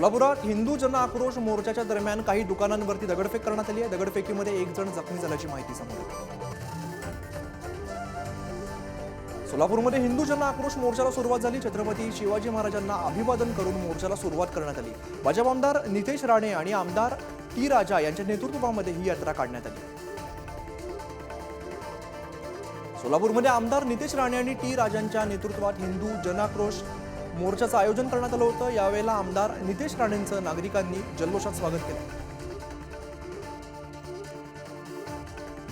सोलापुरात हिंदू जन आक्रोश मोर्चाच्या दरम्यान काही दुकानांवरती दगडफेक करण्यात आली आहे. दगडफेकीमध्ये एक जण जखमी झाल्याची माहिती समोर येते सोलापूरमध्ये हिंदू जन आक्रोश मोर्चाला सुरुवात झाली. छत्रपती शिवाजी महाराजांना अभिवादन करून मोर्चाला सुरुवात करण्यात आली. भाजप आमदार नितेश राणे आणि आमदार टी राजा यांच्या नेतृत्वामध्ये ही यात्रा काढण्यात आली. सोलापूरमध्ये आमदार नितेश राणे आणि टी राजांच्या नेतृत्वात हिंदू जनाक्रोश मोर्चाचं आयोजन करण्यात आलं होतं. यावेळेला आमदार नितेश राणेंचं नागरिकांनी जल्लोषात स्वागत केलं.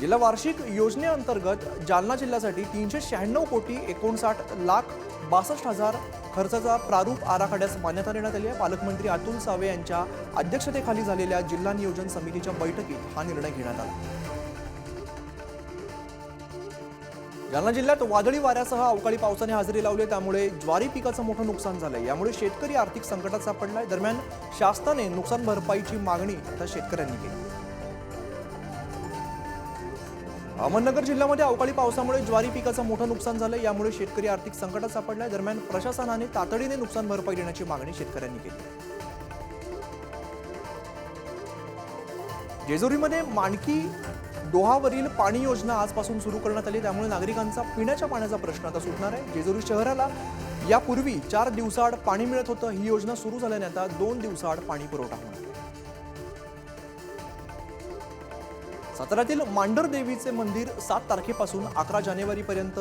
जिल्हा वार्षिक योजनेअंतर्गत जालना जिल्ह्यासाठी तीनशे शहाण्णव कोटी एकोणसाठ लाख बासष्ट हजार खर्चाचा प्रारूप आराखड्यास मान्यता देण्यात आली आहे. पालकमंत्री अतुल सावे यांच्या अध्यक्षतेखाली झालेल्या जिल्हा नियोजन समितीच्या बैठकीत हा निर्णय घेण्यात आला. जालना जिल्ह्यात वादळी वाऱ्यासह अवकाळी पावसाने हजेरी लावली त्यामुळे ज्वारी पिकाचं मोठं नुकसान झालंय. यामुळे शेतकरी आर्थिक संकटात सापडलाय. दरम्यान शासनाने नुकसान भरपाईची मागणी आता शेतकऱ्यांनी केली. अहमदनगर जिल्ह्यामध्ये अवकाळी पावसामुळे ज्वारी पिकाचं मोठं नुकसान झालं यामुळे शेतकरी आर्थिक संकटात सापडलाय. दरम्यान प्रशासनाने तातडीने नुकसान भरपाई देण्याची मागणी शेतकऱ्यांनी केली. जेजुरीमध्ये माणकी डोहावरील पाणी योजना आजपासून सुरू करण्यात आली त्यामुळे नागरिकांचा पिण्याच्या पाण्याचा प्रश्न आता सुटणार आहे. जेजुरी शहराला यापूर्वी चार दिवसाआड पाणी मिळत होतं. ही योजना सुरू झाल्याने आता दोन दिवसाआड पाणी पुरवठा होणार साताऱ्यातील मांडर देवीचे मंदिर सात तारखेपासून अकरा जानेवारीपर्यंत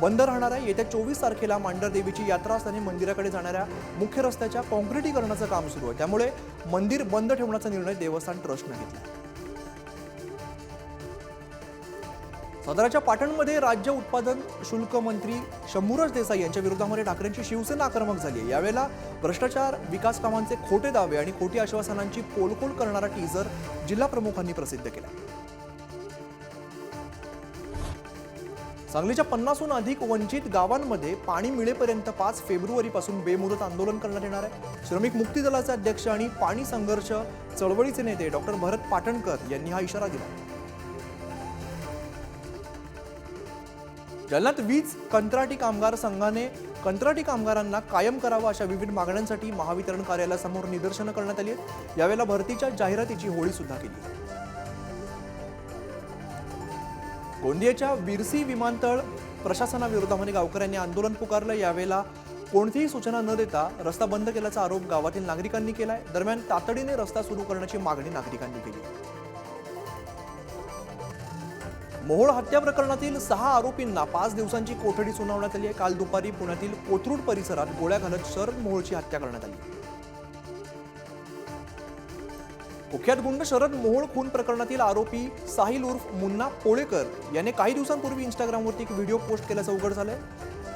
बंद राहणार आहे. येत्या चोवीस तारखेला मांडर देवीची यात्रा असताना मंदिराकडे जाणाऱ्या मुख्य रस्त्याच्या कॉन्क्रिटीकरणाचं काम सुरू आहे. त्यामुळे मंदिर बंद ठेवण्याचा निर्णय देवस्थान ट्रस्टनं घेतला सदराच्या पाटणमध्ये राज्य उत्पादन शुल्क मंत्री शंभूराज देसाई यांच्या विरोधामध्ये ठाकरेंची शिवसेना आक्रमक झाली आहे. यावेळेला भ्रष्टाचार विकास कामांचे खोटे दावे आणि खोटी आश्वासनांची पोलकोल करणारा टीजर जिल्हा प्रमुखांनी प्रसिद्ध केला. सांगलीच्या पन्नासहून अधिक वंचित गावांमध्ये पाणी मिळेपर्यंत पाच फेब्रुवारीपासून बेमुदत आंदोलन करण्यात येणार आहे. श्रमिक मुक्ती दलाचे अध्यक्ष आणि पाणी संघर्ष चळवळीचे नेते डॉक्टर भरत पाटणकर यांनी हा इशारा दिला. जालन्यात वीज कंत्राटी कामगार संघाने कंत्राटी कामगारांना कायम करावं अशा विविध मागण्यांसाठी महावितरण कार्यालयासमोर निदर्शनं करण्यात आली आहेत. यावेळेला भरतीच्या जाहिरातीची होळी सुद्धा केली. गोंदियाच्या विरसी विमानतळ प्रशासनाविरोधामध्ये गावकऱ्यांनी आंदोलन पुकारलं. यावेळेला कोणतीही सूचना न देता रस्ता बंद केल्याचा आरोप गावातील नागरिकांनी केलाय. दरम्यान तातडीने रस्ता सुरू करण्याची मागणी नागरिकांनी केली. मोहोळ हत्या प्रकरणातील सहा आरोपींना पाच दिवसांची कोठडी सुनावण्यात आली आहे. काल दुपारी पुण्यातील कोथरूड परिसरात गोळ्या घालत शरद मोहोळची हत्या करण्यात आली. कुख्यात गुंड शरद मोहोळ खून प्रकरणातील आरोपी साहिल उर्फ मुन्ना पोळेकर याने काही दिवसांपूर्वी इंस्टाग्रामवरती एक व्हिडिओ पोस्ट केल्याचं उघड झालंय.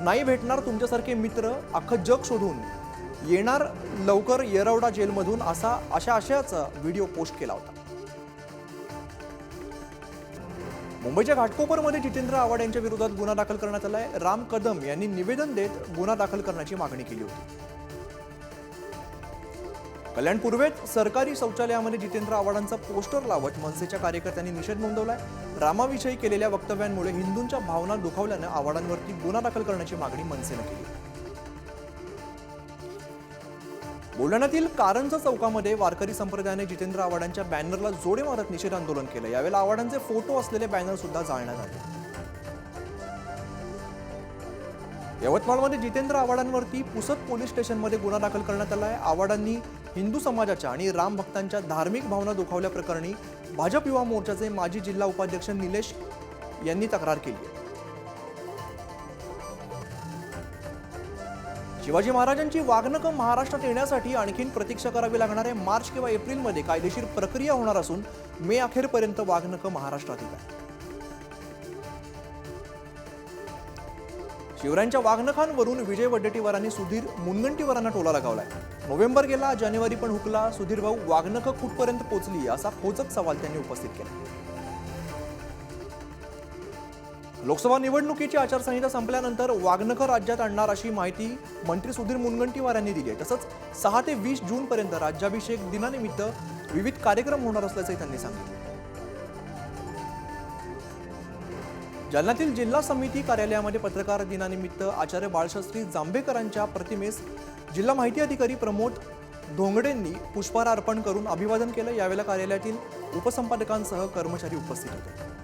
नाही भेटणार तुमच्यासारखे मित्र अख्खं जग शोधून येणार लवकर येरवडा जेलमधून असा अशा आशयाचा व्हिडिओ पोस्ट केला होता. मुंबईच्या घाटकोपरमध्ये जितेंद्र आव्हाड यांच्या विरोधात गुन्हा दाखल करण्यात आलाय. राम कदम यांनी निवेदन देत गुन्हा दाखल करण्याची मागणी केली होती. कल्याण पूर्वेत सरकारी शौचालयामध्ये जितेंद्र आव्हाडांचा पोस्टर लावत मनसेच्या कार्यकर्त्यांनी निषेध नोंदवलाय. रामाविषयी केलेल्या वक्तव्यांमुळे हिंदूंच्या भावना दुखावल्यानं आव्हाडांवरती गुन्हा दाखल करण्याची मागणी मनसेनं केली. बुलढाण्यातील कारंजा चौकामध्ये वारकरी संप्रदायाने जितेंद्र आव्हाडांच्या बॅनरला जोडे मारत निषेध आंदोलन केलं. यावेळेला आव्हाडांचे फोटो असलेले बॅनर सुद्धा जाळण्यात आले. यवतमाळमध्ये जितेंद्र आव्हाडांवरती पुसद पोलीस स्टेशनमध्ये गुन्हा दाखल करण्यात आला आहे आव्हाडांनी हिंदू समाजाच्या आणि राम भक्तांच्या धार्मिक भावना दुखावल्या प्रकरणी भाजप युवा मोर्चाचे माजी जिल्हा उपाध्यक्ष निलेश यांनी तक्रार केली आहे. शिवाजी महाराजांची वागणकं महाराष्ट्रात येण्यासाठी आणखीन प्रतीक्षा करावी लागणार आहे. मार्च किंवा एप्रिलमध्ये कायदेशीर प्रक्रिया होणार असून मे अखेरपर्यंत वागणकं महाराष्ट्रात येत आहे शिवरायांच्या वागणखांवरून विजय वडेट्टीवारांनी सुधीर मुनगंटीवारांना टोला लगावलाय. नोव्हेंबर गेला जानेवारी पण हुकला. सुधीर भाऊ वागणकं कुठपर्यंत पोचली असा खोचक सवाल त्यांनी उपस्थित केला. लोकसभा निवडणुकीची आचारसंहिता संपल्यानंतर वाघनकर राज्यात आणणार अशी माहिती मंत्री सुधीर मुनगंटीवार यांनी दिली आहे. तसंच सहा ते वीस जूनपर्यंत राज्याभिषेक दिनानिमित्त विविध कार्यक्रम होणार असल्याचंही त्यांनी सांगितलं. जालन्यातील जिल्हा समिती कार्यालयामध्ये पत्रकार दिनानिमित्त आचार्य बाळशास्त्री जांभेकरांच्या प्रतिमेस जिल्हा माहिती अधिकारी प्रमोद धोंगडेंनी पुष्पहार अर्पण करून अभिवादन केलं. यावेळेला कार्यालयातील उपसंपादकांसह कर्मचारी उपस्थित होते.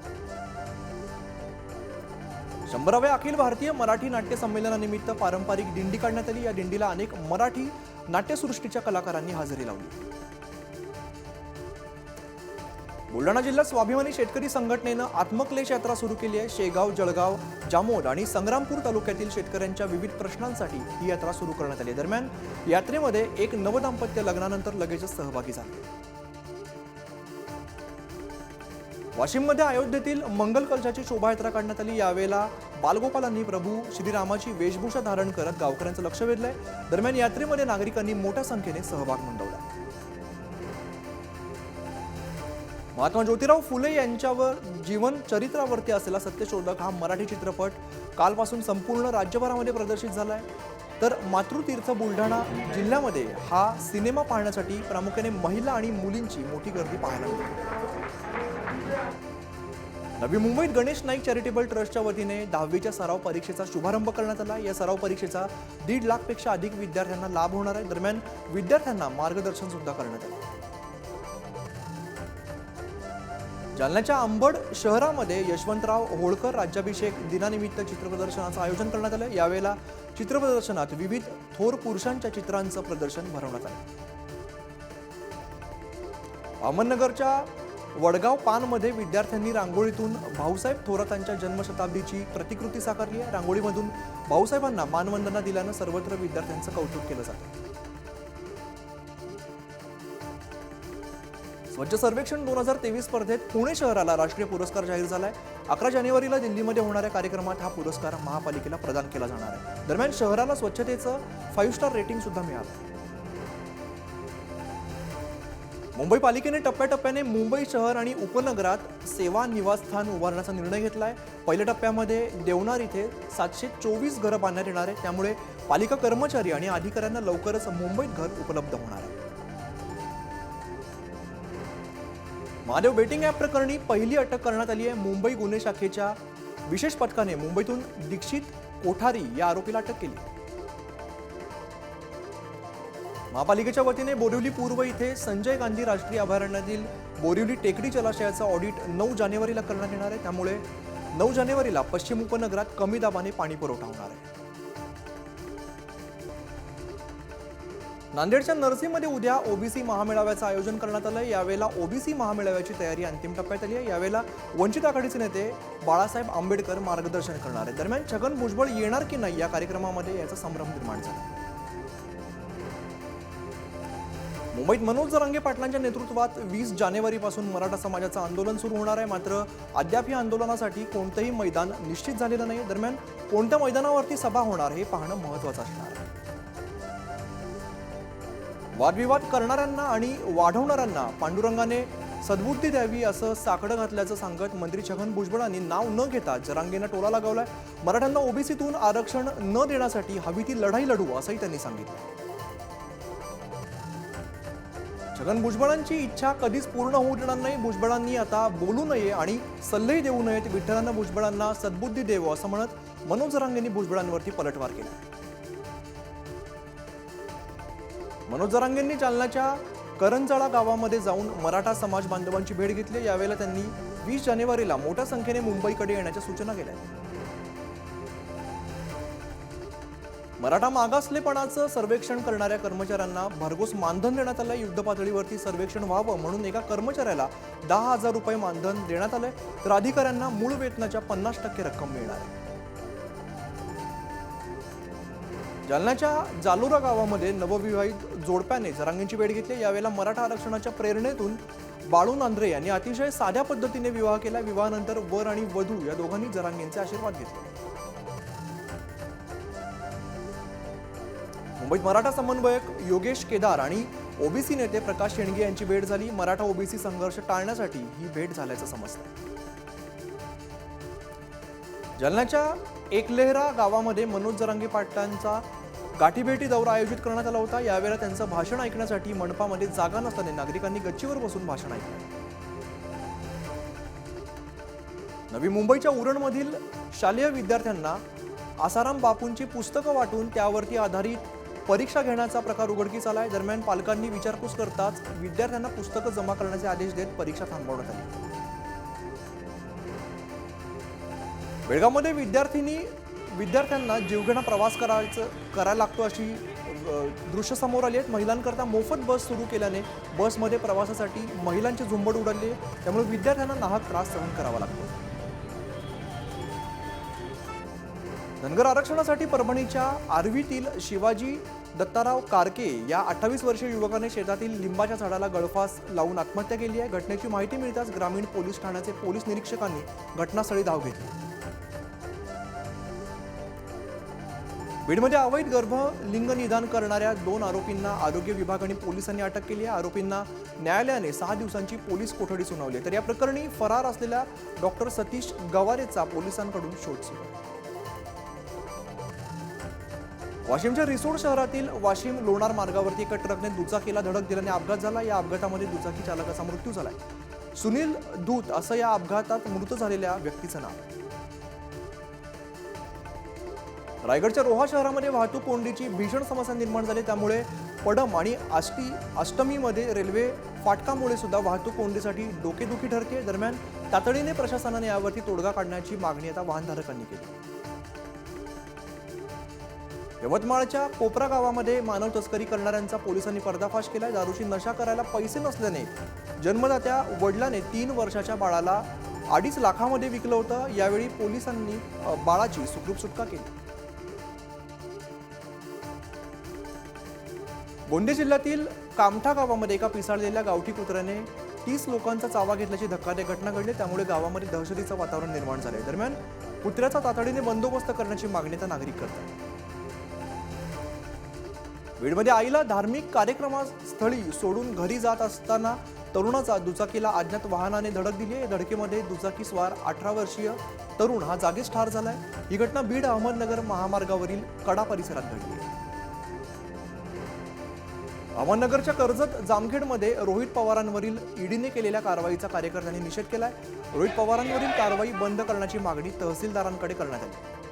शंभराव्या अखिल भारतीय मराठी नाट्य संमेलनानिमित्त पारंपरिक दिंडी काढण्यात आली. या दिंडीला अनेक मराठी नाट्यसृष्टीच्या कलाकारांनी हजेरी लावली. बुलढाणा जिल्ह्यात स्वाभिमानी शेतकरी संघटनेनं आत्मक्लेश यात्रा सुरू केली आहे. शेगाव जळगाव जामोद आणि संग्रामपूर तालुक्यातील शेतकऱ्यांच्या विविध प्रश्नांसाठी ही यात्रा सुरू करण्यात आली आहे. दरम्यान यात्रेमध्ये एक नवदाम्पत्य लग्नानंतर लगेचच सहभागी झाले. वाशिममध्ये अयोध्येतील मंगल कलशाची शोभायात्रा काढण्यात आली. यावेळेला बालगोपालांनी प्रभू श्रीरामाची वेशभूषा धारण करत गावकऱ्यांचं लक्ष वेधलंय. दरम्यान यात्रेमध्ये नागरिकांनी मोठ्या संख्येने सहभाग नोंदवला. महात्मा ज्योतिराव फुले यांच्यावर जीवन चरित्रावरती असलेला सत्यशोधक हा मराठी चित्रपट कालपासून संपूर्ण राज्यभरामध्ये प्रदर्शित झालाय. तर मातृतीर्थ बुलढाणा जिल्ह्यामध्ये हा सिनेमा पाहण्यासाठी प्रामुख्याने महिला आणि मुलींची मोठी गर्दी पाहायला मिळते. नवी मुंबईत गणेश नाईक चॅरिटेबल ट्रस्टच्या वतीने दहावीच्या सराव परीक्षेचा शुभारंभ करण्यात आला. या सराव परीक्षेचा दीड लाखपेक्षा अधिक विद्यार्थ्यांना लाभ होणार आहे. दरम्यान विद्यार्थ्यांना मार्गदर्शन सुद्धा करण्यात आलं. जालन्याच्या अंबड शहरामध्ये यशवंतराव होळकर राज्याभिषेक दिनानिमित्त चित्रप्रदर्शनाचं आयोजन करण्यात आलं. यावेळेला चित्रप्रदर्शनात विविध थोर पुरुषांच्या चित्रांचं प्रदर्शन भरवण्यात आलं. अहमदनगरच्या वडगाव पानमध्ये विद्यार्थ्यांनी रांगोळीतून भाऊसाहेब थोरातांच्या जन्मशताब्दीची प्रतिकृती साकारली आहे. रांगोळीमधून भाऊसाहेबांना मानवंदना दिल्यानं सर्वत्र विद्यार्थ्यांचं कौतुक केलं जातं. स्वच्छ सर्वेक्षण दोन हजार तेवीस स्पर्धेत पुणे शहराला राष्ट्रीय पुरस्कार जाहीर झाला आहे अकरा जानेवारीला दिल्लीमध्ये होणाऱ्या कार्यक्रमात हा पुरस्कार महापालिकेला प्रदान केला जाणार आहे. दरम्यान शहराला स्वच्छतेचं फाईव्ह स्टार रेटिंग सुद्धा मिळालं. मुंबई पालिकेने टप्प्याटप्प्याने मुंबई शहर आणि उपनगरात सेवा निवासस्थान उभारण्याचा निर्णय घेतला आहे पहिल्या टप्प्यामध्ये देवणार इथे सातशे चोवीस घरं बांधण्यात येणार आहे त्यामुळे पालिका कर्मचारी आणि अधिकाऱ्यांना लवकरच मुंबईत घर उपलब्ध होणार आहे. महादेव बेटिंग ॲप प्रकरणी पहिली अटक करण्यात आली आहे. मुंबई गुन्हे शाखेच्या विशेष पथकाने मुंबईतून दीक्षित कोठारी या आरोपीला अटक केली. महापालिकेच्या वतीने बोरिवली पूर्व इथे संजय गांधी राष्ट्रीय अभयारण्यातील बोरिवली टेकडी जलाशयाचं ऑडिट नऊ जानेवारीला करण्यात येणार आहे. त्यामुळे नऊ जानेवारीला पश्चिम उपनगरात कमी दाबाने पाणी पुरवठा होणार आहे. नांदेडच्या नरसीमध्ये उद्या ओबीसी महामेळाव्याचं आयोजन करण्यात आलं यावेळेला ओबीसी महामेळाव्याची तयारी अंतिम टप्प्यात आली आहे. यावेळेला वंचित आघाडीचे नेते बाळासाहेब आंबेडकर मार्गदर्शन करणार आहेत. दरम्यान छगन भुजबळ येणार की नाही या कार्यक्रमामध्ये याचा संभ्रम निर्माण झाला. मुंबईत मनोज जरांगे पाटलांच्या नेतृत्वात वीस जानेवारीपासून मराठा समाजाचं आंदोलन सुरू होणार आहे. मात्र अद्याप या आंदोलनासाठी कोणतंही मैदान निश्चित झालेलं नाही. दरम्यान कोणत्या मैदानावरती सभा होणार हे पाहणं महत्वाचं असणार आहे. वादविवाद करणाऱ्यांना आणि वाढवणाऱ्यांना पांडुरंगाने सद्बुद्धी द्यावी असं साकडं घातल्याचं सांगत मंत्री छगन भुजबळांनी नाव न घेता जरांगेनं टोला लगावलाय. मराठ्यांना ओबीसीतून आरक्षण न देण्यासाठी हवी ती लढाई लढू असंही त्यांनी सांगितलं. छगन भुजबळांची इच्छा कधीच पूर्ण होऊ देणार नाही. भुजबळांनी आता बोलू नये आणि सल्लेही देऊ नयेत विठ्ठलांना भुजबळांना सद्बुद्धी देवं असं म्हणत मनोज जरांगेंनी भुजबळांवरती पलटवार केला. मनोज जरांगेंनी जालन्याच्या करंजाळा गावामध्ये जाऊन मराठा समाज बांधवांची भेट घेतली. यावेळेला त्यांनी वीस जानेवारीला मोठ्या संख्येने मुंबईकडे येण्याच्या सूचना केल्या. मराठा मागासलेपणाचं सर्वेक्षण करणाऱ्या कर्मचाऱ्यांना भरघोस मानधन देण्यात आलं युद्धपातळीवरती सर्वेक्षण व्हावं म्हणून एका कर्मचाऱ्याला दहा हजार रुपये मानधन देण्यात आलंय. तर अधिकाऱ्यांना मूळ वेतनाच्या पन्नास टक्के रक्कम मिळणार आहे. जालन्याच्या जालोरा गावामध्ये नवविवाहित जोडप्याने जरांगींची भेट घेतली. यावेळेला मराठा आरक्षणाच्या प्रेरणेतून बाळू नांद्रे यांनी अतिशय साध्या पद्धतीने विवाह केला. विवाहानंतर वर आणि वधू या दोघांनी जरांगेंचे आशीर्वाद घेतले. मुंबईत मराठा समन्वयक योगेश केदार आणि ओबीसी नेते प्रकाश शेणगे यांची भेट झाली. मराठा ओबीसी संघर्ष टाळण्यासाठी ही भेट झाल्याचं समजतं जालन्याच्या एकलेहरा गावामध्ये मनोज जरांगे पाटलांचा गाठीभेटी दौरा आयोजित करण्यात आला होता. यावेळेला त्यांचं भाषण ऐकण्यासाठी मंडपामध्ये जागा नसल्याने नागरिकांनी गच्चीवर बसून भाषण ऐकलं. नवी मुंबईच्या उरणमधील शालेय विद्यार्थ्यांना आसाराम बापूंची पुस्तकं वाटून त्यावरती आधारित परीक्षा घेण्याचा प्रकार उघडकीस आहे दरम्यान पालकांनी विचारपूस करताच विद्यार्थ्यांना पुस्तकं जमा करण्याचे आदेश देत परीक्षा थांबवण्यात आली. बेळगावमध्ये विद्यार्थिनी विद्यार्थ्यांना जीवघेणा प्रवास करायचं करायला लागतो अशी दृश्य समोर आली आहेत महिलांकरता मोफत बस सुरू केल्याने बसमध्ये प्रवासासाठी महिलांची झुंबड उडाली. आहे त्यामुळे विद्यार्थ्यांना नाहक त्रास सहन करावा लागतो. धनगर आरक्षणासाठी परभणीच्या आर्वीतील शिवाजी दत्ताराव कारके या अठ्ठावीस वर्षीय युवकाने शेतातील लिंबाच्या झाडाला गळफास लावून आत्महत्या केली आहे. घटनेची माहिती मिळताच ग्रामीण पोलीस ठाण्याचे पोलीस निरीक्षकांनी घटनास्थळी धाव घेतली. बीडमध्ये अवैध गर्भ लिंग निदान करणाऱ्या दोन आरोपींना आरोग्य विभाग आणि पोलिसांनी अटक केली आहे. आरोपींना न्यायालयाने सहा दिवसांची पोलीस कोठडी सुनावली तर या प्रकरणी फरार असलेल्या डॉक्टर सतीश गवारेचा पोलिसांकडून शोध सुरू आहे. वाशिमच्या रिसोड शहरातील वाशिम लोणार मार्गावरती एका ट्रकने दुचाकीला धडक दिल्याने अपघात झाला. या अपघातामध्ये दुचाकी चालकाचा मृत्यू झालाय. सुनील दूत असं या अपघातात मृत झालेल्या व्यक्तीचं नाव. रायगडच्या रोहा शहरामध्ये वाहतूक कोंडीची भीषण समस्या निर्माण झाली. त्यामुळे पडम आणि आष्टी अष्टमीमध्ये रेल्वे फाटकामुळे सुद्धा वाहतूक कोंडीसाठी डोकेदुखी ठरते. दरम्यान तातडीने प्रशासनाने यावरती तोडगा काढण्याची मागणी आता वाहनधारकांनी केली. यवतमाळच्या कोपरा गावामध्ये मानव तस्करी करणाऱ्यांचा पोलिसांनी पर्दाफाश केलाय. दारूची नशा करायला पैसे नसल्याने जन्मदात्या वडिलाने तीन वर्षाच्या बाळाला अडीच लाखामध्ये विकलं होतं. यावेळी पोलिसांनी बाळाची सुखरूप सुटका केली. गोंदिया जिल्ह्यातील कामठा गावामध्ये एका पिसाळलेल्या गावठी कुत्र्याने तीस लोकांचा चावा घेतल्याची धक्कादायक घटना घडली. त्यामुळे गावामध्ये दहशतीचं वातावरण निर्माण झाले दरम्यान कुत्र्याचा तातडीने बंदोबस्त करण्याची मागणी त्या नागरिक करतात. बीडमध्ये आईला धार्मिक कार्यक्रमास्थळी सोडून घरी जात असताना तरुणाचा दुचाकीला अज्ञात वाहनाने धडक दिली आहे. धडकेमध्ये दुचाकी स्वार अठरा वर्षीय तरुण हा जागीच ठार झालाय. ही घटना बीड अहमदनगर महामार्गावरील कडा परिसरात घडली आहे. अहमदनगरच्या कर्जत जामखेडमध्ये रोहित पवारांवरील ईडीने केलेल्या कारवाईचा कार्यकर्त्यांनी निषेध केलाय. रोहित पवारांवरील कारवाई बंद करण्याची मागणी तहसीलदारांकडे करण्यात आली.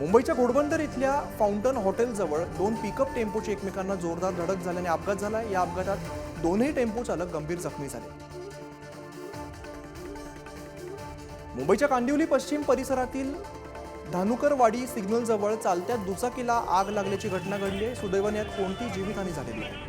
मुंबईच्या घोडबंदर इथल्या फाउंटन हॉटेलजवळ दोन पिकअप टेम्पोची एकमेकांना जोरदार धडक झाल्याने अपघात झाला या अपघातात दोन्ही टेम्पो चालक गंभीर जखमी झाले. मुंबईच्या कांदिवली पश्चिम परिसरातील धानुकरवाडी सिग्नल जवळ चालत्या दुचाकीला आग लागल्याची घटना घडली आहे. सुदैवाने यात कोणती जीवितहानी झालेली आहे?